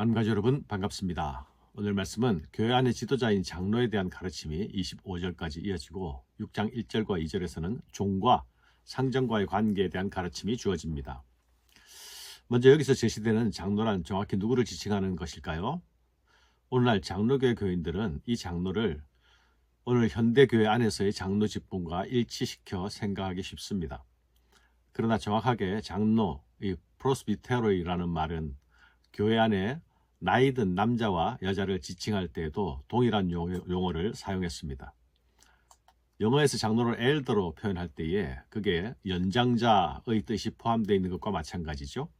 남가지 여러분 반갑습니다. 오늘 말씀은 교회 안의 지도자인 장로에 대한 가르침이 25절까지 이어지고 6장 1절과 2절에서는 종과 상정과의 관계에 대한 가르침이 주어집니다. 먼저 여기서 제시되는 장로란 정확히 누구를 지칭하는 것일까요? 오늘날 장로교회 교인들은 이 장로를 오늘 현대교회 안에서의 장로 직분과 일치시켜 생각하기 쉽습니다. 그러나 정확하게 장로, 이 프로스비테로이라는 말은 교회 안에 나이 든 남자와 여자를 지칭할 때에도 동일한 용어- 용어를 사용했습니다. 영어에서 장로를 엘더로 표현할 때에 그게 연장자의 뜻이 포함되어 있는 것과 마찬가지죠.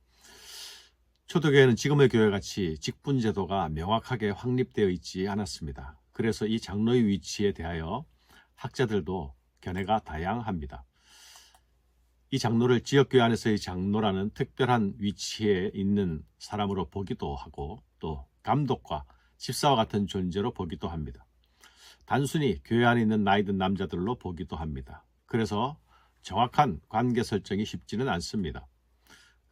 초대교회는 지금의 교회 같이 직분 제도가 명확하게 확립되어 있지 않았습니다. 그래서 이 장로의 위치에 대하여 학자들도 견해가 다양합니다. 이 장로를 지역교회 안에서의 장로라는 특별한 위치에 있는 사람으로 보기도 하고 또 감독과 집사와 같은 존재로 보기도 합니다. 단순히 교회 안에 있는 나이든 남자들로 보기도 합니다. 그래서 정확한 관계 설정이 쉽지는 않습니다.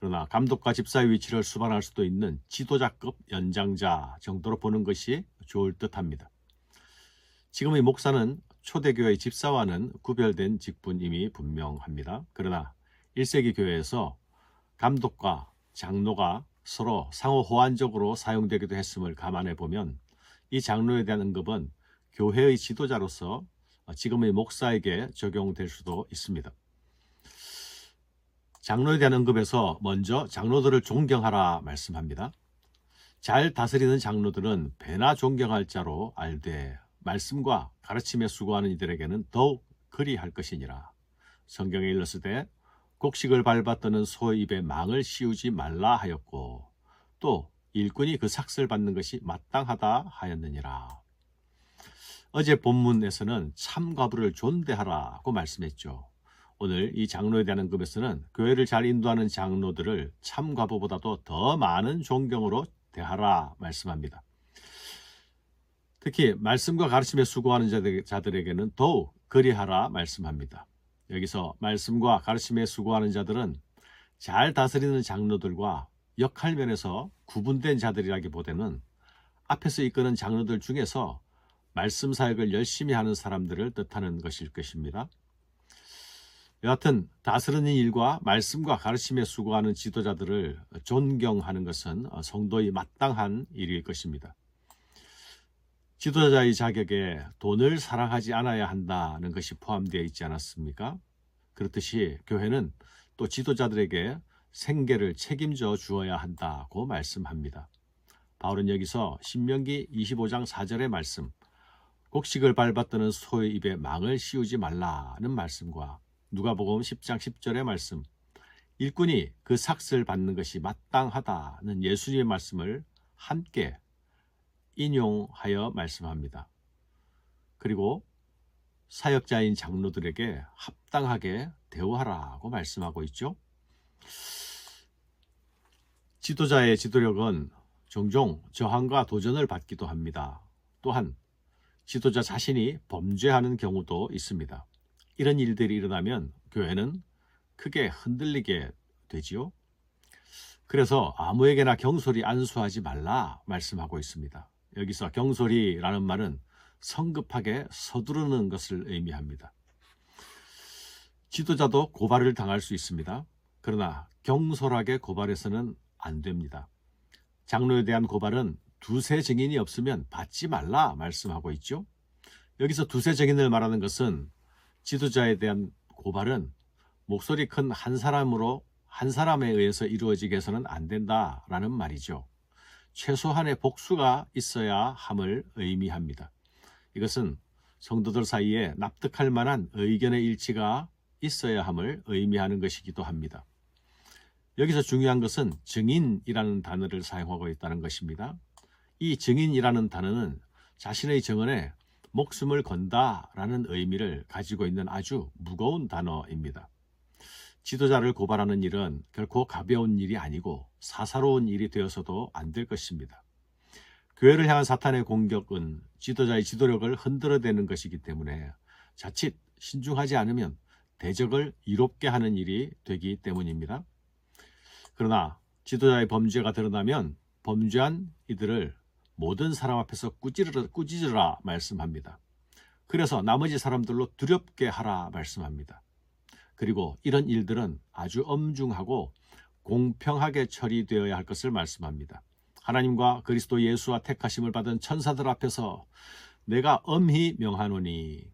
그러나 감독과 집사의 위치를 수반할 수도 있는 지도자급 연장자 정도로 보는 것이 좋을 듯합니다. 지금의 목사는 초대교회 집사와는 구별된 직분임이 분명합니다. 그러나 1세기 교회에서 감독과 장로가 서로 상호 호환적으로 사용되기도 했음을 감안해 보면 이 장로에 대한 언급은 교회의 지도자로서 지금의 목사에게 적용될 수도 있습니다. 장로에 대한 언급에서 먼저 장로들을 존경하라 말씀합니다. 잘 다스리는 장로들은 배나 존경할 자로 알되 말씀과 가르침에 수고하는 이들에게는 더욱 그리할 것이니라. 성경에 일렀으되 곡식을 밟았더는 소의 입에 망을 씌우지 말라 하였고 또 일꾼이 그 삭슬 받는 것이 마땅하다 하였느니라. 어제 본문에서는 참과부를 존대하라고 말씀했죠. 오늘 이 장로에 대한 언급에서는 교회를 잘 인도하는 장로들을 참과부보다도 더 많은 존경으로 대하라 말씀합니다. 특히 말씀과 가르침에 수고하는 자들- 자들에게는 더욱 그리하라 말씀합니다. 여기서 말씀과 가르침에 수고하는 자들은 잘 다스리는 장로들과 역할 면에서 구분된 자들이라기보다는 앞에서 이끄는 장로들 중에서 말씀 사역을 열심히 하는 사람들을 뜻하는 것일 것입니다. 여하튼 다스리는 일과 말씀과 가르침에 수고하는 지도자들을 존경하는 것은 성도의 마땅한 일일 것입니다. 지도자의 자격에 돈을 사랑하지 않아야 한다는 것이 포함되어 있지 않았습니까? 그렇듯이 교회는 또 지도자들에게 생계를 책임져 주어야 한다고 말씀합니다. 바울은 여기서 신명기 25장 4절의 말씀, 곡식을 밟았더는 소의 입에 망을 씌우지 말라는 말씀과 누가복음 10장 10절의 말씀, 일꾼이 그 삭슬 받는 것이 마땅하다는 예수님의 말씀을 함께 인용하여 말씀합니다. 그리고 사역자인 장로들에게 합당하게 대우하라고 말씀하고 있죠. 지도자의 지도력은 종종 저항과 도전을 받기도 합니다. 또한 지도자 자신이 범죄하는 경우도 있습니다. 이런 일들이 일어나면 교회는 크게 흔들리게 되지요. 그래서 아무에게나 경솔히 안수하지 말라 말씀하고 있습니다. 여기서 경솔이라는 말은 성급하게 서두르는 것을 의미합니다. 지도자도 고발을 당할 수 있습니다. 그러나 경솔하게 고발해서는 안 됩니다. 장로에 대한 고발은 두세 증인이 없으면 받지 말라 말씀하고 있죠. 여기서 두세 증인을 말하는 것은 지도자에 대한 고발은 목소리 큰 한 사람으로 한 사람에 의해서 이루어지게 해서는 안 된다라는 말이죠. 최소한의 복수가 있어야 함을 의미합니다. 이것은 성도들 사이에 납득할 만한 의견의 일치가 있어야 함을 의미하는 것이기도 합니다. 여기서 중요한 것은 증인이라는 단어를 사용하고 있다는 것입니다. 이 증인이라는 단어는 자신의 증언에 목숨을 건다라는 의미를 가지고 있는 아주 무거운 단어입니다. 지도자를 고발하는 일은 결코 가벼운 일이 아니고 사사로운 일이 되어서도 안 될 것입니다. 교회를 향한 사탄의 공격은 지도자의 지도력을 흔들어대는 것이기 때문에 자칫 신중하지 않으면 대적을 이롭게 하는 일이 되기 때문입니다. 그러나 지도자의 범죄가 드러나면 범죄한 이들을 모든 사람 앞에서 꾸짖으라, 꾸짖으라 말씀합니다. 그래서 나머지 사람들로 두렵게 하라 말씀합니다. 그리고 이런 일들은 아주 엄중하고 공평하게 처리되어야 할 것을 말씀합니다. 하나님과 그리스도 예수와 택하심을 받은 천사들 앞에서 내가 엄히 명하노니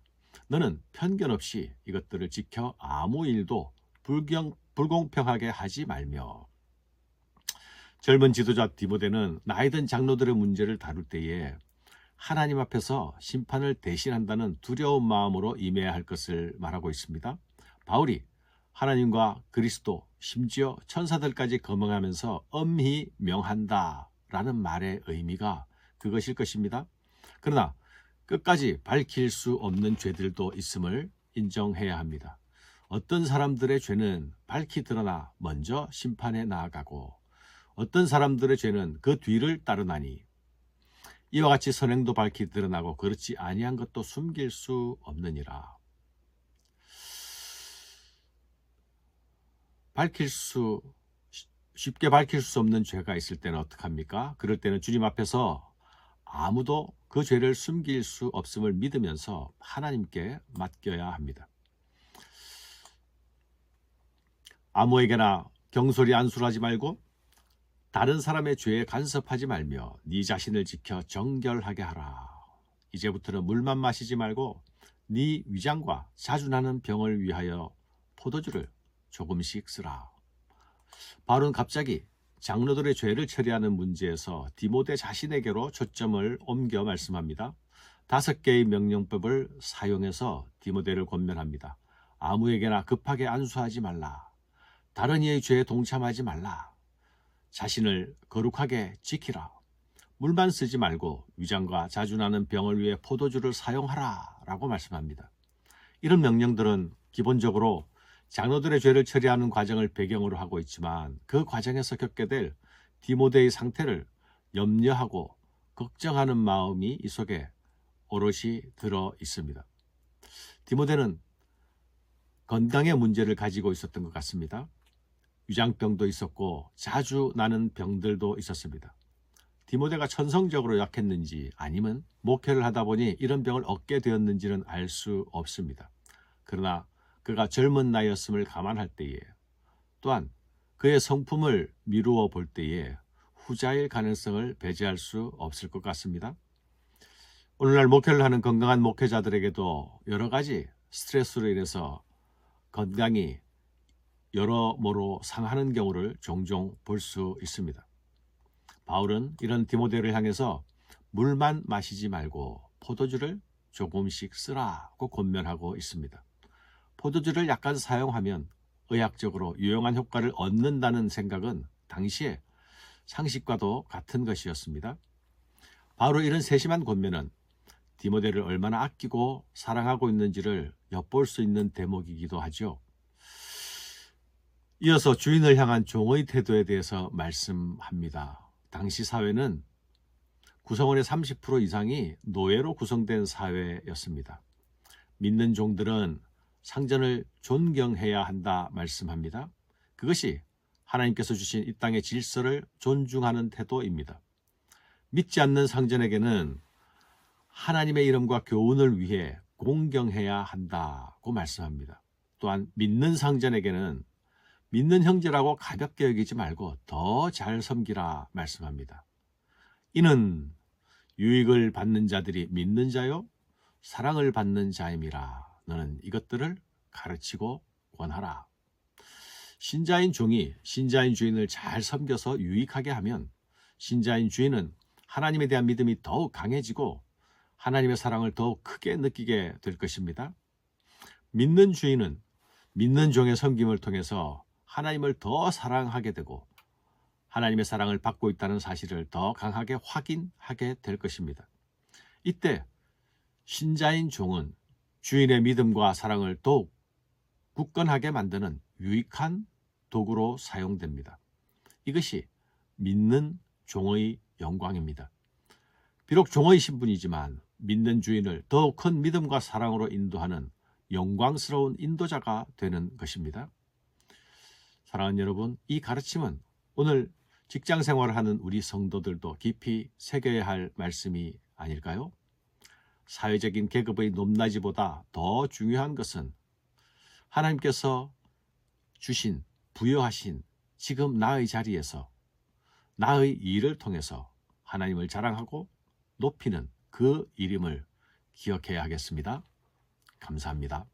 너는 편견 없이 이것들을 지켜 아무 일도 불경, 불공평하게 하지 말며 젊은 지도자 디모데는 나이 든 장로들의 문제를 다룰 때에 하나님 앞에서 심판을 대신한다는 두려운 마음으로 임해야 할 것을 말하고 있습니다. 바울이 하나님과 그리스도 심지어 천사들까지 거명하면서 엄히 명한다 라는 말의 의미가 그것일 것입니다. 그러나 끝까지 밝힐 수 없는 죄들도 있음을 인정해야 합니다. 어떤 사람들의 죄는 밝히 드러나 먼저 심판에 나아가고 어떤 사람들의 죄는 그 뒤를 따르나니 이와 같이 선행도 밝히 드러나고 그렇지 아니한 것도 숨길 수 없느니라. 밝힐 수 쉽게 밝힐 수 없는 죄가 있을 때는 어떡합니까? 그럴 때는 주님 앞에서 아무도 그 죄를 숨길 수 없음을 믿으면서 하나님께 맡겨야 합니다. 아무에게나 경솔히 안술하지 말고 다른 사람의 죄에 간섭하지 말며 네 자신을 지켜 정결하게 하라. 이제부터는 물만 마시지 말고 네 위장과 자주 나는 병을 위하여 포도주를 조금씩 쓰라. 바울은 갑자기 장로들의 죄를 처리하는 문제에서 디모데 자신에게로 초점을 옮겨 말씀합니다. 다섯 개의 명령법을 사용해서 디모데를 권면합니다. 아무에게나 급하게 안수하지 말라. 다른 이의 죄에 동참하지 말라. 자신을 거룩하게 지키라. 물만 쓰지 말고 위장과 자주 나는 병을 위해 포도주를 사용하라. 라고 말씀합니다. 이런 명령들은 기본적으로 장로들의 죄를 처리하는 과정을 배경으로 하고 있지만 그 과정에서 겪게 될 디모데의 상태를 염려하고 걱정하는 마음이 이 속에 오롯이 들어 있습니다. 디모데는 건강의 문제를 가지고 있었던 것 같습니다. 위장병도 있었고 자주 나는 병들도 있었습니다. 디모데가 천성적으로 약했는지 아니면 목회를 하다 보니 이런 병을 얻게 되었는지는 알 수 없습니다. 그러나 그가 젊은 나이였음을 감안할 때에 또한 그의 성품을 미루어 볼 때에 후자일 가능성을 배제할 수 없을 것 같습니다. 오늘날 목회를 하는 건강한 목회자들에게도 여러 가지 스트레스로 인해서 건강이 여러모로 상하는 경우를 종종 볼 수 있습니다. 바울은 이런 디모데를 향해서 물만 마시지 말고 포도주를 조금씩 쓰라고 권면하고 있습니다. 포도주를 약간 사용하면 의학적으로 유용한 효과를 얻는다는 생각은 당시에 상식과도 같은 것이었습니다. 바로 이런 세심한 권면은 디모데를 얼마나 아끼고 사랑하고 있는지를 엿볼 수 있는 대목이기도 하죠. 이어서 주인을 향한 종의 태도에 대해서 말씀합니다. 당시 사회는 구성원의 30% 이상이 노예로 구성된 사회였습니다. 믿는 종들은 상전을 존경해야 한다 말씀합니다. 그것이 하나님께서 주신 이 땅의 질서를 존중하는 태도입니다. 믿지 않는 상전에게는 하나님의 이름과 교훈을 위해 공경해야 한다고 말씀합니다. 또한 믿는 상전에게는 믿는 형제라고 가볍게 여기지 말고 더 잘 섬기라 말씀합니다. 이는 유익을 받는 자들이 믿는 자요 사랑을 받는 자임이라 너는 이것들을 가르치고 권하라. 신자인 종이 신자인 주인을 잘 섬겨서 유익하게 하면 신자인 주인은 하나님에 대한 믿음이 더욱 강해지고 하나님의 사랑을 더욱 크게 느끼게 될 것입니다. 믿는 주인은 믿는 종의 섬김을 통해서 하나님을 더 사랑하게 되고 하나님의 사랑을 받고 있다는 사실을 더 강하게 확인하게 될 것입니다. 이때 신자인 종은 주인의 믿음과 사랑을 더욱 굳건하게 만드는 유익한 도구로 사용됩니다. 이것이 믿는 종의 영광입니다. 비록 종의 신분이지만 믿는 주인을 더욱 큰 믿음과 사랑으로 인도하는 영광스러운 인도자가 되는 것입니다. 사랑하는 여러분, 이 가르침은 오늘 직장 생활을 하는 우리 성도들도 깊이 새겨야 할 말씀이 아닐까요? 사회적인 계급의 높낮이보다 더 중요한 것은 하나님께서 주신 부여하신 지금 나의 자리에서 나의 일을 통해서 하나님을 자랑하고 높이는 그 이름을 기억해야 하겠습니다. 감사합니다.